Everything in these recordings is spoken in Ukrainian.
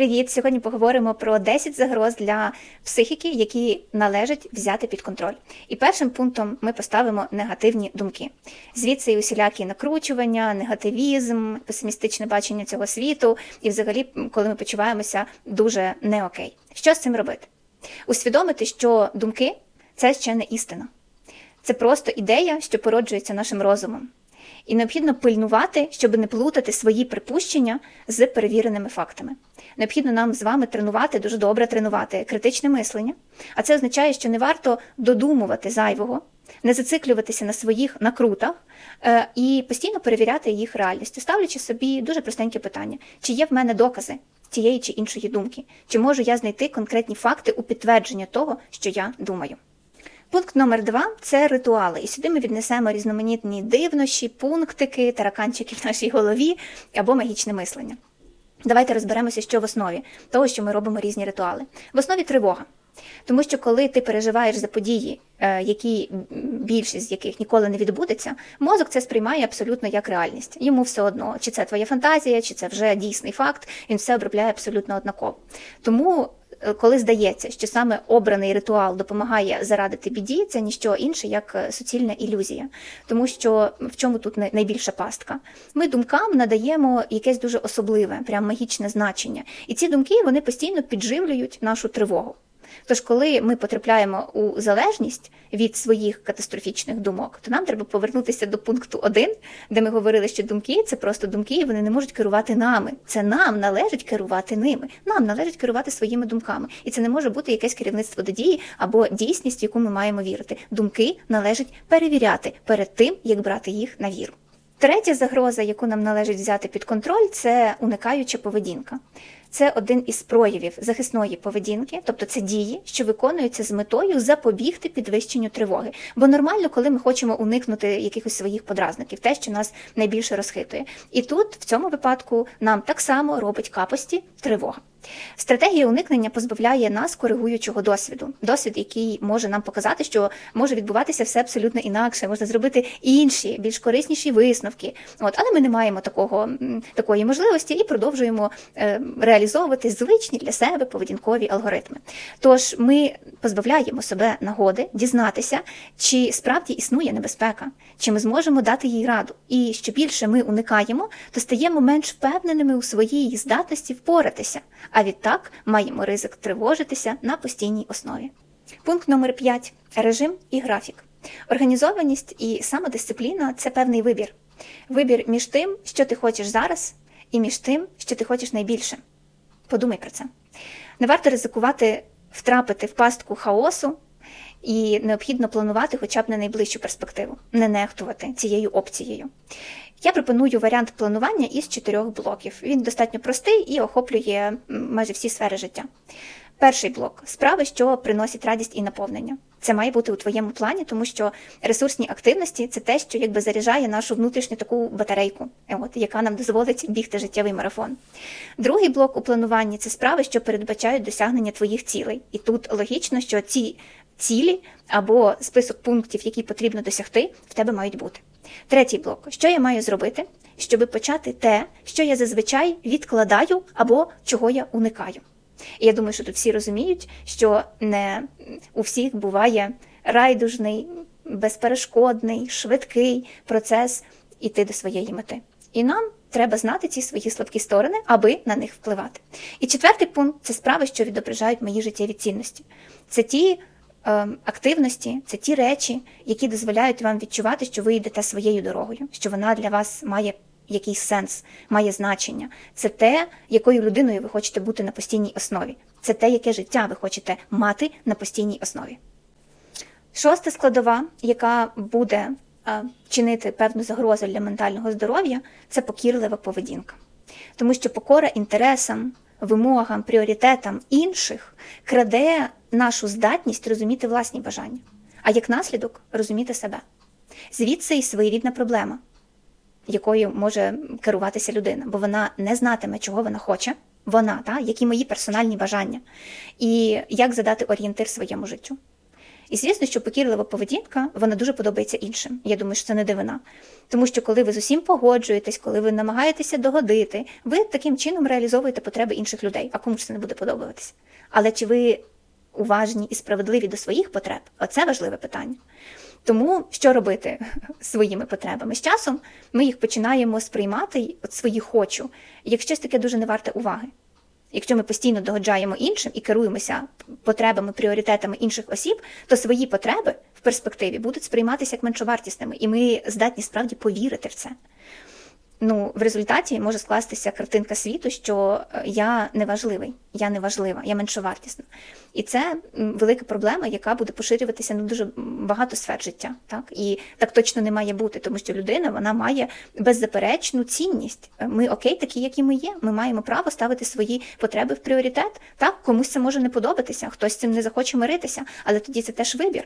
Привіт! Сьогодні поговоримо про 10 загроз для психіки, які належить взяти під контроль. І першим пунктом ми поставимо негативні думки. Звідси і усілякі накручування, негативізм, песимістичне бачення цього світу, і взагалі, коли ми почуваємося дуже не окей. Що з цим робити? Усвідомити, що думки це ще не істина. Це просто ідея, що породжується нашим розумом. І необхідно пильнувати, щоб не плутати свої припущення з перевіреними фактами. Необхідно нам з вами тренувати, дуже добре тренувати критичне мислення. А це означає, що не варто додумувати зайвого, не зациклюватися на своїх накрутах е, і постійно перевіряти їх реальністю, ставлячи собі дуже простеньке питання: чи є в мене докази тієї чи іншої думки, чи можу я знайти конкретні факти у підтвердження того, що я думаю. Пункт номер два це ритуали. І сюди ми віднесемо різноманітні дивнощі, пунктики, тараканчики в нашій голові або магічне мислення. Давайте розберемося, що в основі того, що ми робимо різні ритуали. В основі тривога. Тому що коли ти переживаєш за події, е, які більшість з яких ніколи не відбудеться, мозок це сприймає абсолютно як реальність. Йому все одно, чи це твоя фантазія, чи це вже дійсний факт, він все обробляє абсолютно однаково. Тому коли здається, що саме обраний ритуал допомагає зарадити біді, це ніщо інше, як е, суцільна ілюзія. Тому що в чому тут най- найбільша пастка? Ми думкам надаємо якесь дуже особливе, прям магічне значення. І ці думки вони постійно підживлюють нашу тривогу. Тож, коли ми потрапляємо у залежність від своїх катастрофічних думок, то нам треба повернутися до пункту 1, де ми говорили, що думки це просто думки, і вони не можуть керувати нами. Це нам належить керувати ними. Нам належить керувати своїми думками. І це не може бути якесь керівництво до дії або дійсність, в яку ми маємо вірити. Думки належить перевіряти перед тим, як брати їх на віру. Третя загроза, яку нам належить взяти під контроль, це уникаюча поведінка. Це один із проявів захисної поведінки, тобто це дії, що виконуються з метою запобігти підвищенню тривоги. Бо нормально, коли ми хочемо уникнути якихось своїх подразників, те, що нас найбільше розхитує. І тут, в цьому випадку, нам так само робить капості тривога. Стратегія уникнення позбавляє нас коригуючого досвіду, досвід, який може нам показати, що може відбуватися все абсолютно інакше, можна зробити інші, більш корисніші висновки. От, але ми не маємо такого такої можливості і продовжуємо е, реалізовувати звичні для себе поведінкові алгоритми. Тож ми позбавляємо себе нагоди дізнатися, чи справді існує небезпека, чи ми зможемо дати їй раду. І що більше ми уникаємо, то стаємо менш впевненими у своїй здатності впоратися, а відтак маємо ризик тривожитися на постійній основі. Пункт номер 5. режим і графік. Організованість і самодисципліна це певний вибір. Вибір між тим, що ти хочеш зараз, і між тим, що ти хочеш найбільше. Подумай про це. Не варто ризикувати втрапити в пастку хаосу, і необхідно планувати хоча б на найближчу перспективу, не нехтувати цією опцією. Я пропоную варіант планування із чотирьох блоків. Він достатньо простий і охоплює майже всі сфери життя. Перший блок справи, що приносять радість і наповнення. Це має бути у твоєму плані, тому що ресурсні активності це те, що якби заряджає нашу внутрішню таку батарейку, е, от, яка нам дозволить бігти життєвий марафон. Другий блок у плануванні це справи, що передбачають досягнення твоїх цілей. І тут логічно, що ці цілі або список пунктів, які потрібно досягти, в тебе мають бути. Третій блок: що я маю зробити, щоб почати те, що я зазвичай відкладаю або чого я уникаю. І я думаю, що тут всі розуміють, що не у всіх буває райдужний, безперешкодний, швидкий процес іти до своєї мети. І нам треба знати ці свої слабкі сторони, аби на них впливати. І четвертий пункт це справи, що відображають мої життєві цінності. Це ті активності, це ті речі, які дозволяють вам відчувати, що ви йдете своєю дорогою, що вона для вас має якийсь сенс, має значення. Це те, якою людиною ви хочете бути на постійній основі. Це те, яке життя ви хочете мати на постійній основі. Шоста складова, яка буде е, чинити певну загрозу для ментального здоров'я, це покірлива поведінка. Тому що покора інтересам, вимогам, пріоритетам інших краде нашу здатність розуміти власні бажання, а як наслідок розуміти себе. Звідси і своєрідна проблема, якою може керуватися людина, бо вона не знатиме, чого вона хоче, вона, та, які мої персональні бажання, і як задати орієнтир своєму життю. І звісно, що покірлива поведінка вона дуже подобається іншим. Я думаю, що це не дивина. Тому що коли ви з усім погоджуєтесь, коли ви намагаєтеся догодити, ви таким чином реалізовуєте потреби інших людей. А кому ж це не буде подобатися? Але чи ви уважні і справедливі до своїх потреб? Оце важливе питання. Тому що робити своїми потребами? З часом ми їх починаємо сприймати от свої хочу, як щось таке дуже не варте уваги. Якщо ми постійно догоджаємо іншим і керуємося потребами, пріоритетами інших осіб, то свої потреби в перспективі будуть сприйматися як меншовартісними, і ми здатні справді повірити в це. Ну, в результаті може скластися картинка світу, що е, я неважливий, я неважлива, я меншовартісна. І це велика проблема, яка буде поширюватися на дуже багато сфер життя. Так? І так точно не має бути, тому що людина вона має беззаперечну цінність. Е, Ми окей, такі, які ми є. Ми маємо право ставити свої потреби в пріоритет. Так, комусь це може не подобатися, хтось цим не захоче миритися, але тоді це теж вибір.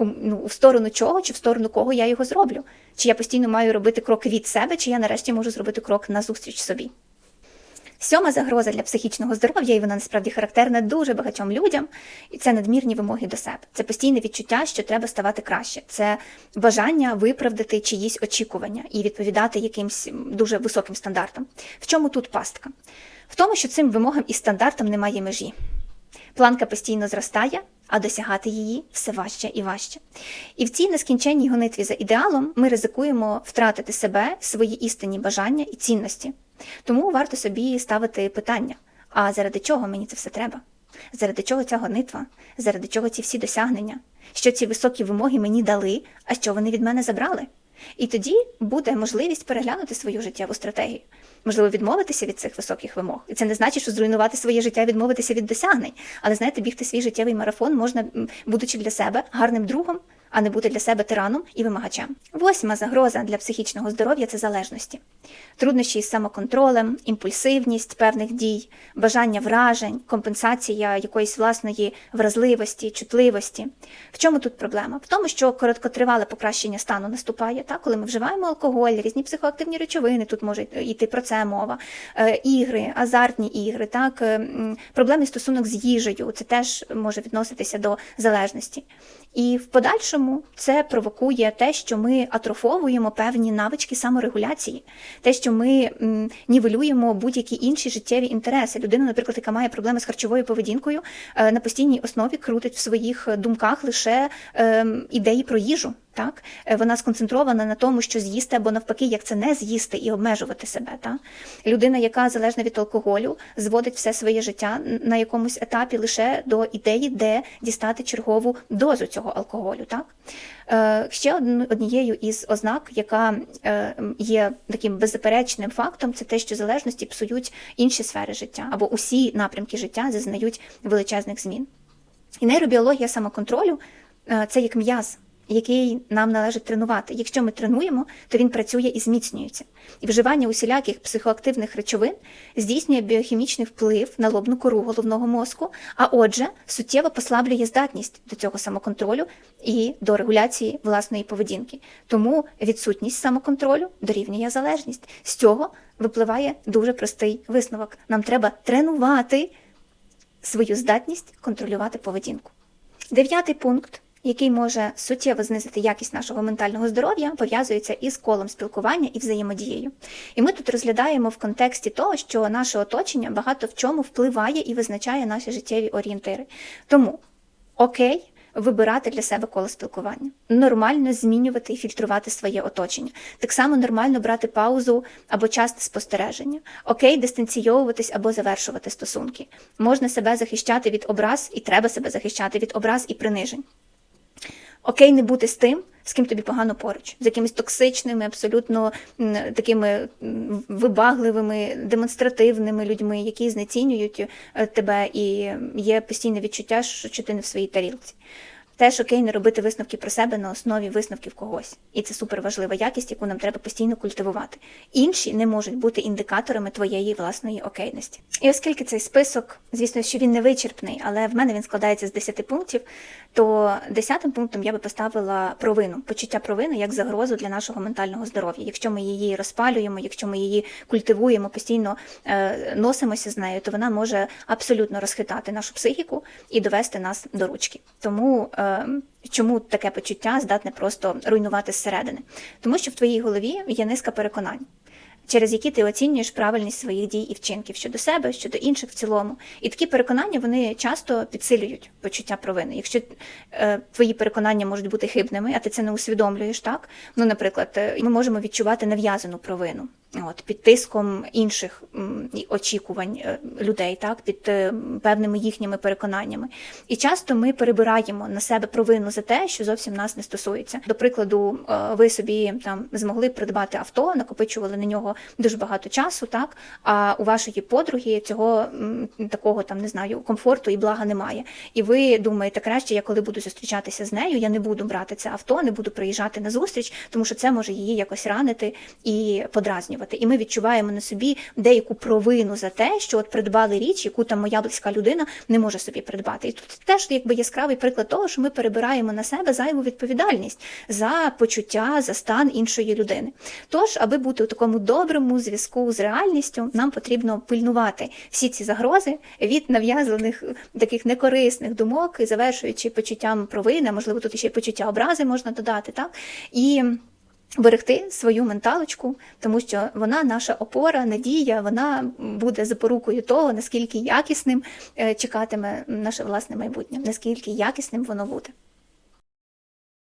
Ну, в сторону чого чи в сторону кого я його зроблю? Чи я постійно маю робити крок від себе, чи я нарешті можу зробити крок назустріч собі? Сьома загроза для психічного здоров'я, і вона насправді характерна дуже багатьом людям, і це надмірні вимоги до себе. Це постійне відчуття, що треба ставати краще. Це бажання виправдати чиїсь очікування і відповідати якимсь дуже високим стандартам. В чому тут пастка? В тому, що цим вимогам і стандартам немає межі. Планка постійно зростає, а досягати її все важче і важче. І в цій нескінченній гонитві за ідеалом ми ризикуємо втратити себе, свої істинні бажання і цінності. Тому варто собі ставити питання: а заради чого мені це все треба? Заради чого ця гонитва? Заради чого ці всі досягнення? Що ці високі вимоги мені дали, а що вони від мене забрали? І тоді буде можливість переглянути свою життєву стратегію. Можливо, відмовитися від цих високих вимог. І це не значить, що зруйнувати своє життя, відмовитися від досягнень. Але знаєте, бігти свій життєвий марафон можна, будучи для себе гарним другом, а не бути для себе тираном і вимагачем. Восьма загроза для психічного здоров'я це залежності. Труднощі із самоконтролем, імпульсивність певних дій, бажання вражень, компенсація якоїсь власної вразливості, чутливості. В чому тут проблема? В тому, що короткотривале покращення стану наступає, так? коли ми вживаємо алкоголь, різні психоактивні речовини, тут може йти про це мова, е, ігри, азартні ігри, так? е, проблемний стосунок з їжею, це теж може відноситися до залежності. І в подальшому це провокує те, що ми атрофовуємо певні навички саморегуляції, те, що ми нівелюємо будь-які інші життєві інтереси. Людина, наприклад, яка має проблеми з харчовою поведінкою, е, на постійній основі крутить в своїх думках лише е, ідеї про їжу. Так, Е, вона сконцентрована на тому, що з'їсти або навпаки, як це не з'їсти і обмежувати себе. Так? Людина, яка залежна від алкоголю, зводить все своє життя на якомусь етапі лише до ідеї, де дістати чергову дозу цього алкоголю. Так? Е, Ще однією із ознак, яка е, є таким беззаперечним фактом, це те, що залежності псують інші сфери життя або усі напрямки життя зазнають величезних змін. І нейробіологія самоконтролю е, це як м'яз, який нам належить тренувати. Якщо ми тренуємо, то він працює і зміцнюється. І вживання усіляких психоактивних речовин здійснює біохімічний вплив на лобну кору головного мозку, а отже, суттєво послаблює здатність до цього самоконтролю і до регуляції власної поведінки. Тому відсутність самоконтролю дорівнює залежність. З цього випливає дуже простий висновок. Нам треба тренувати свою здатність контролювати поведінку. Дев'ятий пункт, який може суттєво знизити якість нашого ментального здоров'я, пов'язується із колом спілкування і взаємодією. І ми тут розглядаємо в контексті того, що наше оточення багато в чому впливає і визначає наші життєві орієнтири. Тому окей. Вибирати для себе коло спілкування, нормально змінювати і фільтрувати своє оточення. Так само нормально брати паузу або часте спостереження. Окей, дистанційовуватись або завершувати стосунки. Можна себе захищати від образ, і треба себе захищати від образ і принижень. Окей, не бути з тим, з ким тобі погано поруч, з якимись токсичними, абсолютно такими вибагливими, демонстративними людьми, які знецінюють е, тебе, і є постійне відчуття, що ти не в своїй тарілці. Теж окей не робити висновки про себе на основі висновків когось. І це супер важлива якість, яку нам треба постійно культивувати. Інші не можуть бути індикаторами твоєї власної окейності. І оскільки цей список, звісно, що він не вичерпний, але в мене він складається з 10 пунктів, то десятим пунктом я би поставила провину, почуття провини як загрозу для нашого ментального здоров'я. Якщо ми її розпалюємо, якщо ми її культивуємо, постійно е, носимося з нею, то вона може абсолютно розхитати нашу психіку і довести нас до ручки. Тому е, чому таке почуття здатне просто руйнувати зсередини? Тому що в твоїй голові є низка переконань. Через які ти оцінюєш правильність своїх дій і вчинків щодо себе, щодо інших в цілому, і такі переконання вони часто підсилюють почуття провини. Якщо е, твої переконання можуть бути хибними, а ти це не усвідомлюєш, так ну, наприклад, е, ми можемо відчувати нав'язану провину. От під тиском інших очікувань е, людей, так під е, певними їхніми переконаннями, і часто ми перебираємо на себе провину за те, що зовсім нас не стосується. До прикладу, е, ви собі там змогли придбати авто, накопичували на нього дуже багато часу, так а у вашої подруги цього такого там не знаю комфорту і блага немає. І ви думаєте, краще я коли буду зустрічатися з нею, я не буду брати це авто, не буду приїжджати на зустріч, тому що це може її якось ранити і подразнювати. І ми відчуваємо на собі деяку провину за те, що от придбали річ, яку там моя близька людина не може собі придбати. І тут теж якби яскравий приклад того, що ми перебираємо на себе зайву відповідальність за почуття, за стан іншої людини. Тож, аби бути у такому доброму зв'язку з реальністю, нам потрібно пильнувати всі ці загрози від нав'язаних таких некорисних думок, завершуючи почуттям провини, можливо, тут ще й почуття образи можна додати, так і. Берегти свою менталочку, тому що вона наша опора, надія, вона буде запорукою того, наскільки якісним е, чекатиме наше власне майбутнє, наскільки якісним воно буде.